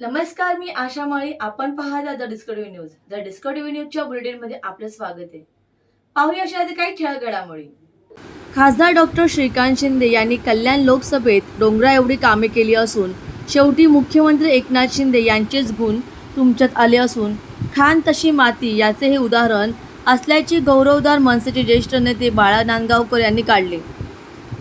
नमस्कार मी आशा माळी. आपण पाहता the Discovery News. The Discovery न्यूजच्या बुलेटिनमध्ये आपलं स्वागत आहे. पाहूया अशा काही ठळक घडामोडी खासदार डॉक्टर श्रीकांत शिंदे यांनी कल्याण लोकसभेत डोंगरा एवढी कामे केली असून शेवटी मुख्यमंत्री एकनाथ शिंदे यांचेच गुण तुमच्यात आले असून खान तशी माती याचे हे उदाहरण असल्याचे गौरवदार मनसेचे ज्येष्ठ नेते बाळा नांदगावकर यांनी काढले.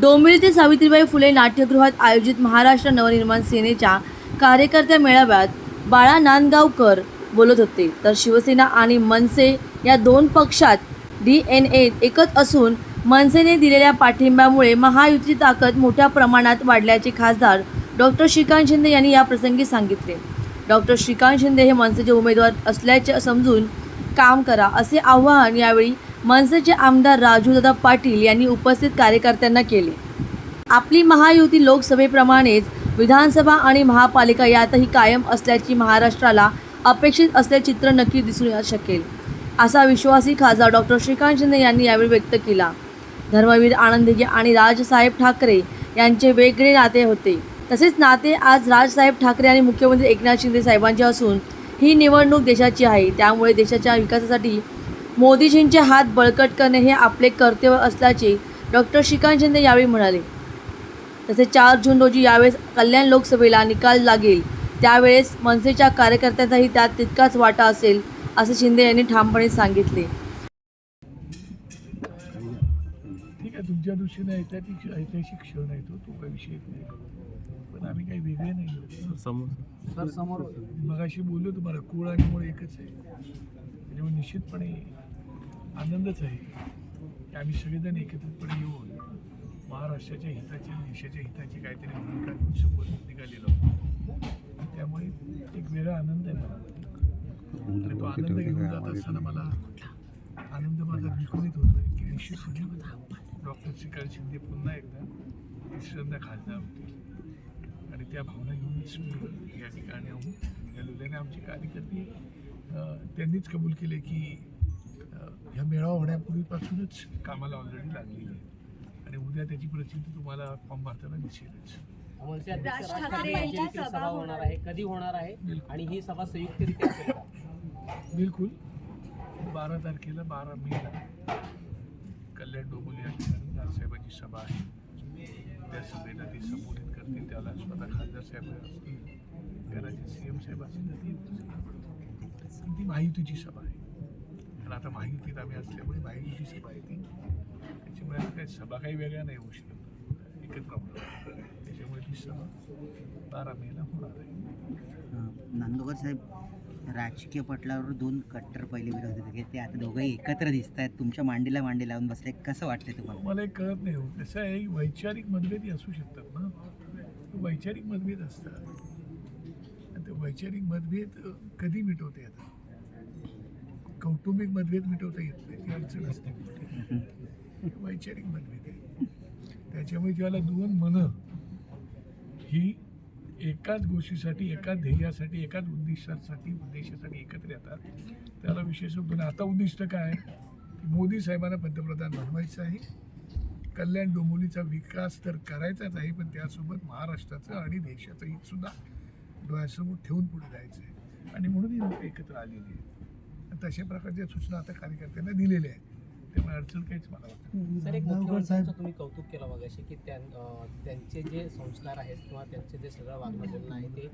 डोंबिवली ते सावित्रीबाई फुले नाट्यगृहात आयोजित महाराष्ट्र नवनिर्माण सेनेच्या कार्यकर्त्या मेळाव्यात बाळा नांदगावकर बोलत होते. तर शिवसेना आणि मनसे या दोन पक्षात डी एन ए एकच असून मनसेने दिलेल्या पाठिंब्यामुळे महायुतीची ताकद मोठ्या प्रमाणात वाढल्याचे खासदार डॉक्टर श्रीकांत शिंदे यांनी या प्रसंगी सांगितले. डॉक्टर श्रीकांत शिंदे हे मनसेचे उमेदवार असल्याचे समजून काम करा असे आवाहन यावेळी मनसेचे आमदार राजूदादा पाटील यांनी उपस्थित कार्यकर्त्यांना केले. आपली महायुती लोकसभेप्रमाणेच विधानसभा आणि महापालिका यातही कायम असल्याची महाराष्ट्राला अपेक्षित असले चित्र नक्की दिसून येऊ शकेल असा विश्वासही खासदार डॉक्टर श्रीकांत शिंदे यांनी यावेळी व्यक्त केला. धर्मवीर आनंदगे आणि राजसाहेब ठाकरे यांचे वेगळे नाते होते. तसेच नाते आज राजसाहेब ठाकरे आणि मुख्यमंत्री एकनाथ शिंदे साहेबांचे असून ही निवडणूक देशाची आहे. त्यामुळे देशाच्या विकासासाठी मोदीजींचे हात बळकट करणे हे आपले कर्तव्य असल्याचे डॉक्टर श्रीकांत शिंदे यावेळी म्हणाले. तसेच चार जून रोजी यावेळेस कल्याण लोकसभेला निकाल लागेल. त्यावेळेस मनसेच्या कार्यकर्त्यांचाही त्यात तितकाच वाटा असेल असे शिंदे यांनी ठामपणे सांगितले. ठीक आहे तुमच्या दृष्टीने ऐतिहासिक ऐतिहासिक क्षण आहे तो तो काही विषय नाही. पण आम्ही काही वेगळे नाही समोर. मगाशी बोललो तुम्हाला कुळ आणि मूळ एकच आहे. त्याच्यामुळे निश्चितपणे आनंदच आहे की आम्ही सगळेजण एकत्रितपणे येऊन महाराष्ट्राच्या हिताची देशाच्या हिताची काहीतरी भूमिका घेऊन निघालेलो त्यामुळे एक वेगळा आनंद आहे मला. आणि तो आनंद घेऊन जात असताना मला आनंद माझा विकलित होतो की निश्चितपणे डॉक्टर श्रीकांत शिंदे पुन्हा एकदा तिसऱ्यांदा खासदार होते. आणि त्या भावना घेऊनच मी या ठिकाणी येऊन निघालेलो आणि आमचे कार्यकर्ते त्यांनीच कबूल केले की ह्या मेळावा होण्यापूर्वीपासूनच कामाला ऑलरेडी लागलेली आहे आणि उद्या त्याची प्रचिती तुम्हाला फॉर्म भरताना दिसेलच. अध्यक्ष राज ठाकरे यांची देखील सभा होणार आहे. कधी होणार आहे. आणि ही सभा संयुक्तरित्या असेल का? बिलकुल. बारा तारखेला बारा मेला कल्याण डोंबोली या ठिकाणी राजसाहेबांची सभा आहे. त्या सभेला ते संबोधित करतील. त्याला स्वतः खासदार साहेब असतील. त्याला सी एम साहेब असतील तर ते उपस्थित राहतील. ती महायुतीची सभा आहे. आणि आता महायुतीत आम्ही असल्यामुळे महायुतीची सभा आहे ती त्याच्यामुळे आता काही सभा काही वेगळ्या नाही होऊ शकत. एकत्र होणार त्याच्यामुळे ती सभा बारा मेला होणार आहे. नांदोकर साहेब राजकीय पटलावर दोन कट्टर पहिले विरोधी होते. ते आता दोघंही एकत्र दिसत आहेत तुमच्या मांडीला मांडी लावून बसले. कसं वाटतंय तुम्हाला? मला एक कळत नाही हो. कसं आहे वैचारिक मतभेदही असू शकतात ना. ते वैचारिक मतभेद असतात. आणि ते वैचारिक मतभेद कधी मिटवता येतात? कौटुंबिक मतभेद मिटवता येत नाही ती अडचण असते वैचारिक मतभेद आहे त्याच्यामुळे ज्याला दोन मनं ही एकाच गोष्टीसाठी एकाच ध्येयासाठी एकाच उद्दिष्टासाठी उद्देशासाठी एकत्र येतात. त्याला विशेष होतो आता उद्दिष्ट काय? मोदी साहेबांना पंतप्रधान बनवायचं आहे. कल्याण डोंबिवलीचा विकास तर करायचाच आहे पण त्यासोबत महाराष्ट्राचं आणि देशाचं हित सुद्धा डोळ्यासमोर ठेवून पुढे जायचं आहे आणि म्हणून ही लोक एकत्र आलेली आहेत. तशा प्रकारच्या सूचना आता कार्यकर्त्यांना दिलेल्या आहेत. त्यामुळे अडचण काहीच मला वाटत सर एक मुख्यमंत्र्यांचं तुम्ही कौतुक केलं मगाशी की त्यां त्यांचे जे संस्कार आहेत किंवा त्यांचे जे सगळं वागणं बोलणं आहे ते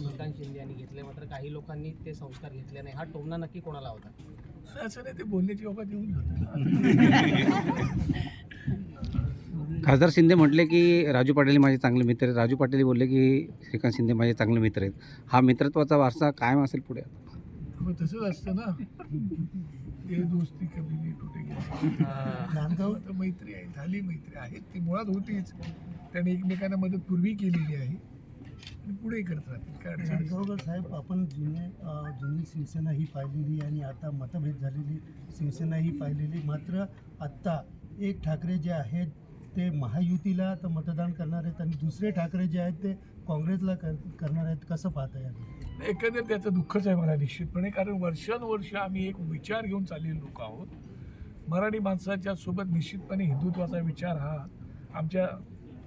श्रीकांत शिंदे यांनी घेतले मात्र काही लोकांनी ते संस्कार घेतले नाही. हा टोमणा नक्की कोणाला होता असं नाही ते बोलण्याची ओकात येऊन खासदार शिंदे म्हटले की राजू पाटील माझे चांगले मित्र आहेत. राजू पाटील बोलले की श्रीकांत शिंदे माझे चांगले मित्र आहेत. हा मित्रत्वाचा वारसा कायम असेल पुढे. मग तसंच असतं ना. ते दोस्ती कमी नाही. कुठे नांदगाव तर मैत्री आहे झाली मैत्री. आहे ती मुळात होतीच. त्याने एकमेकांना मदत पूर्वी केलेली आहे. आणि पुढे करत राहतील. काय अडचण नाही. नांदगावकर साहेब आपण जुने अ, जुनी शिवसेना ही पाहिलेली आणि आता मतभेद झालेली शिवसेना ही पाहिलेली. मात्र आत्ता एक ठाकरे जे आहेत ते महायुतीला तर मतदान करणार आहेत आणि दुसरे ठाकरे जे आहेत ते काँग्रेसला कर करणार आहेत. कसं पाहता येईल एकंदर त्याचं दुःखच आहे मला निश्चितपणे कारण वर्षानुवर्ष आम्ही एक विचार घेऊन चाललेले लोक आहोत. मराठी माणसाच्या सोबत निश्चितपणे हिंदुत्वाचा विचार हा आमच्या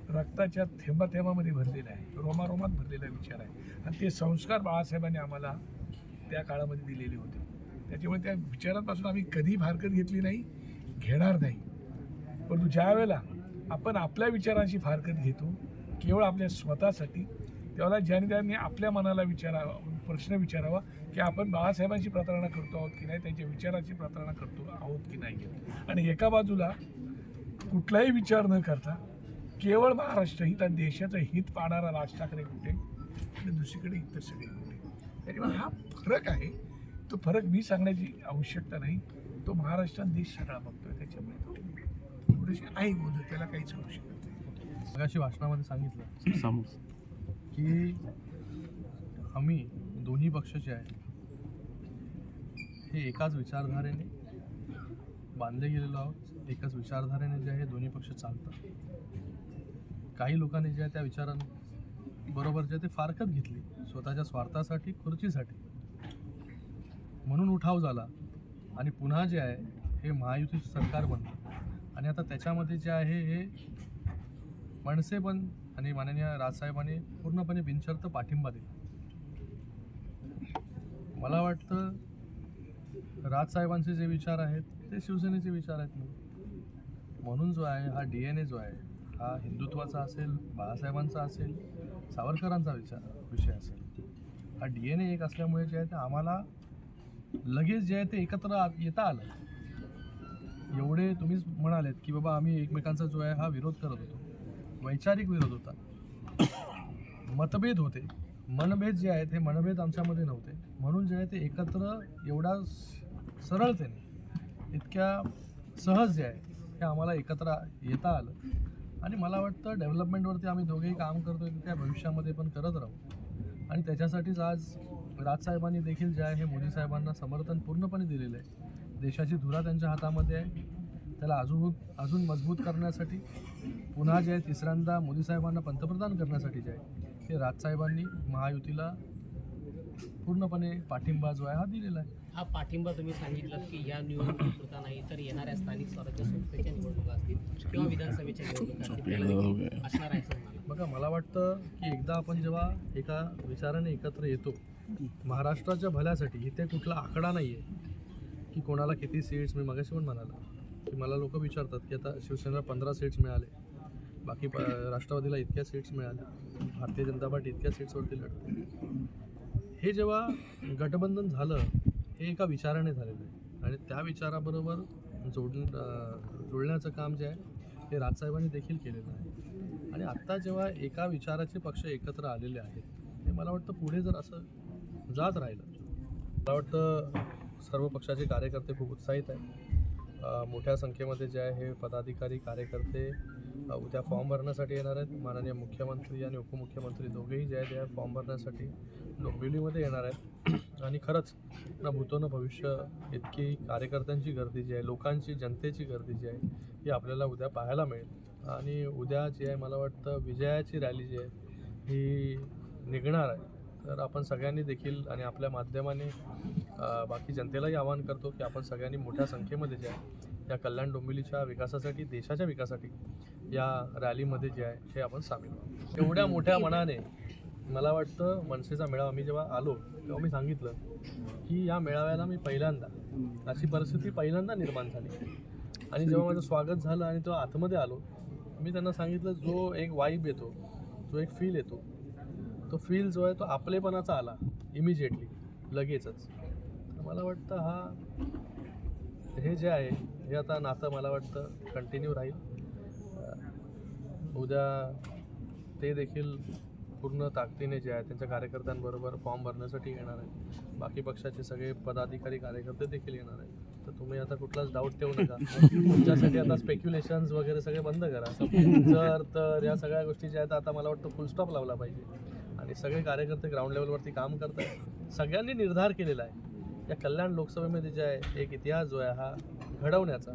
रक्ताच्या थेंबा थेंबामध्ये भरलेला आहे. रोमारोमात भरलेला विचार आहे. आणि ते संस्कार बाळासाहेबांनी आम्हाला त्या काळामध्ये दिलेले होते. त्याच्यामुळे त्या विचारांपासून आम्ही कधी फारकत घेतली नाही घेणार नाही. परंतु ज्या वेळेला आपण आपल्या विचारांची फारकत घेतो केवळ आपल्या स्वतःसाठी. त्यावेळेला ज्याने त्यांनी आपल्या मनाला विचारावा प्रश्न विचारावा की आपण बाळासाहेबांची प्रतारणा करतो आहोत की नाही त्यांच्या विचाराची प्रतारणा करतो आहोत की नाही आणि एका बाजूला कुठलाही विचार न करता केवळ महाराष्ट्र हित आणि देशाचं हित पाहणारा राज ठाकरे कुठे? आणि दुसरीकडे इतर सगळे कुठे? त्याच्यामुळे हा फरक आहे. तो फरक मी सांगण्याची आवश्यकता नाही. तो महाराष्ट्र देश सगळा बघतोय. त्याच्यामुळे तो थोडीशी आहे बोलत त्याला काहीच होऊ शकत नाही. मगाशी भाषणामध्ये सांगितलं की आम्ही दोन्ही पक्ष जे आहे. हे एकाच विचारधारेने बांधले गेलेलो आहोत. एकाच विचारधारेने जे आहे दोन्ही पक्ष चालतात. काही लोकांनी जे आहे त्या विचारांबरोबर जे आहे ते फारकत घेतली. स्वतःच्या स्वार्थासाठी खुर्चीसाठी. म्हणून उठाव झाला. आणि पुन्हा जे आहे हे महायुतीचं सरकार बनलं. आणि आता त्याच्यामध्ये जे आहे हे मनसे पण आणि माननीय राजसाहेबांनी पूर्णपणे बिनशर्त पाठिंबा दिला. मला वाटतं राजसाहेबांचे जे विचार आहेत ते शिवसेनेचे विचार आहेत म्हणून. म्हणून जो आहे हा डी एन ए जो आहे हा हिंदुत्वाचा असेल बाळासाहेबांचा असेल सावरकरांचा विचार विषय असेल. हा डी एन ए एक असल्यामुळे जे आहे ते आम्हाला लगेच जे आहे ते एकत्र आ- येता आलं. एवढे तुम्हीच म्हणालेत की बाबा आम्ही एकमेकांचा जो आहे हा विरोध करत होतो. वैचारिक विरोध होता. मतभेद होते. मनभेद जे आहेत हे मनभेद आमच्यामध्ये नव्हते. म्हणून जे आहे ते एकत्र एवढा स- सरळतेने इतक्या सहज जे आहे हे आम्हाला एकत्र येता आलं. आणि मला वाटतं डेव्हलपमेंटवरती आम्ही दोघेही काम करतोय त्या भविष्यामध्ये पण करत राहू. आणि त्याच्यासाठीच आज राजसाहेबांनी देखील जे आहे हे मोदी साहेबांना समर्थन पूर्णपणे दिलेलं आहे. देशाची धुरा त्यांच्या हातामध्ये आहे. त्याला अजून अजून मजबूत करण्यासाठी पुन्हा जे आहे तिसऱ्यांदा मोदी साहेबांना पंतप्रधान करण्यासाठी जे आहे. हे राजसाहेबांनी महायुतीला पूर्णपणे पाठिंबा जो आहे हा दिलेला आहे. हा पाठिंबा तुम्ही सांगितलं की या निवडणुकीपुरता नाही तर येणाऱ्या स्थानिक स्वराज्य संस्थेच्या निवडणुका असतील किंवा विधानसभेच्या निवडणुका असणार आहे. बघा मला वाटतं की एकदा आपण जेव्हा एका विचाराने एकत्र येतो महाराष्ट्राच्या भल्यासाठी इथे कुठला आकडा नाही आहे की कोणाला किती सीट्स मी मगाशी पण म्हणाला की मला लोक विचारतात की आता शिवसेनेला पंधरा सीट्स मिळाले. बाकी प राष्ट्रवादीला इतक्या सीट्स मिळाल्या भारतीय जनता पार्टी इतक्या सीट्सवरती लढते. हे जेव्हा गठबंधन झालं हे एका विचाराने झालेलं आहे. आणि त्या विचाराबरोबर जोड जोडण्याचं जुळण्याचं काम जे आहे ते राजसाहेबांनी देखील केलेलं आहे. आणि आत्ता जेव्हा एका विचाराचे पक्ष एकत्र आलेले आहेत हे मला वाटतं पुढे जर असं जात राहिलं मला वाटतं सर्व पक्षाचे कार्यकर्ते खूप उत्साहित आहेत. मोठ्या संख्येमध्ये जे आहे हे पदाधिकारी कार्यकर्ते उद्या फॉर्म भरण्यासाठी येणार आहेत. माननीय मुख्यमंत्री आणि उपमुख्यमंत्री दोघेही जे आहेत ते फॉर्म भरण्यासाठी डोंबिवलीमध्ये येणार आहेत. आणि खरंच ना भूतो न भविष्य इतकी कार्यकर्त्यांची गर्दी जी आहे लोकांची जनतेची गर्दी जी आहे ही आपल्याला उद्या पाहायला मिळेल. आणि उद्या जी आहे मला वाटतं विजयाची रॅली जी आहे ही निघणार आहे. तर आपण सगळ्यांनी देखील आणि आपल्या माध्यमाने बाकी जनतेलाही आवाहन करतो की आपण सगळ्यांनी मोठ्या संख्येमध्ये जे आहे या कल्याण डोंबिवलीच्या विकासासाठी देशाच्या विकासासाठी या रॅलीमध्ये जे आहे हे आपण सामील व्हावं. एवढ्या मोठ्या मनाने मला वाटतं मनसेचा मेळावा मी जेव्हा आलो तेव्हा मी सांगितलं की या मेळाव्याला मी पहिल्यांदा अशी परिस्थिती पहिल्यांदा निर्माण झाली आणि जेव्हा माझं स्वागत झालं आणि तेव्हा आतमध्ये आलो मी त्यांना सांगितलं जो एक वाईब येतो जो एक फील येतो तो फील जो आहे तो आपलेपणाचा आला इमिजिएटली लगेचच. तर मला वाटतं हा हे जे आहे हे आता नातं मला वाटतं कंटिन्यू राहील. उद्या ते देखील पूर्ण ताकदीने जे आहे त्यांच्या कार्यकर्त्यांबरोबर फॉर्म भरण्यासाठी येणार आहेत. बाकी पक्षाचे सगळे पदाधिकारी कार्यकर्ते देखील येणार आहेत. तर तुम्ही आता कुठलाच डाऊट ठेवू नका. तुमच्यासाठी आता स्पेक्युलेशन्स वगैरे सगळे बंद करा. जर तर या सगळ्या गोष्टी ज्या आहेत आता मला वाटतं फुलस्टॉप लावला पाहिजे. आणि सगळे कार्यकर्ते ग्राउंड लेवलवरती काम करत आहेत सगळ्यांनी निर्धार केलेला आहे. या कल्याण लोकसभेमध्ये जे आहे एक इतिहास जो आहे हा घडवण्याचा.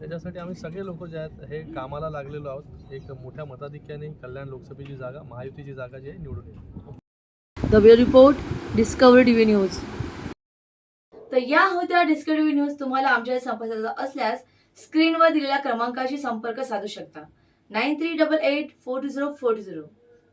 त्याच्यासाठी आम्ही सगळे लोक जे आहेत हे कामाला लागलेलो आहोत. एक मोठ्या मताधिक्याने कल्याण लोकसभेची जागा महायुतीची जागा जी आहे निवडून येईल. The Report Discovery TV News तर या होत्या डिस्कवरी टीव्ही न्यूज तुम्हाला आमच्या संपर्क असल्यास स्क्रीनवर दिलेल्या क्रमांकाशी संपर्क साधू शकता. Nine three double eight four two zero four two zero.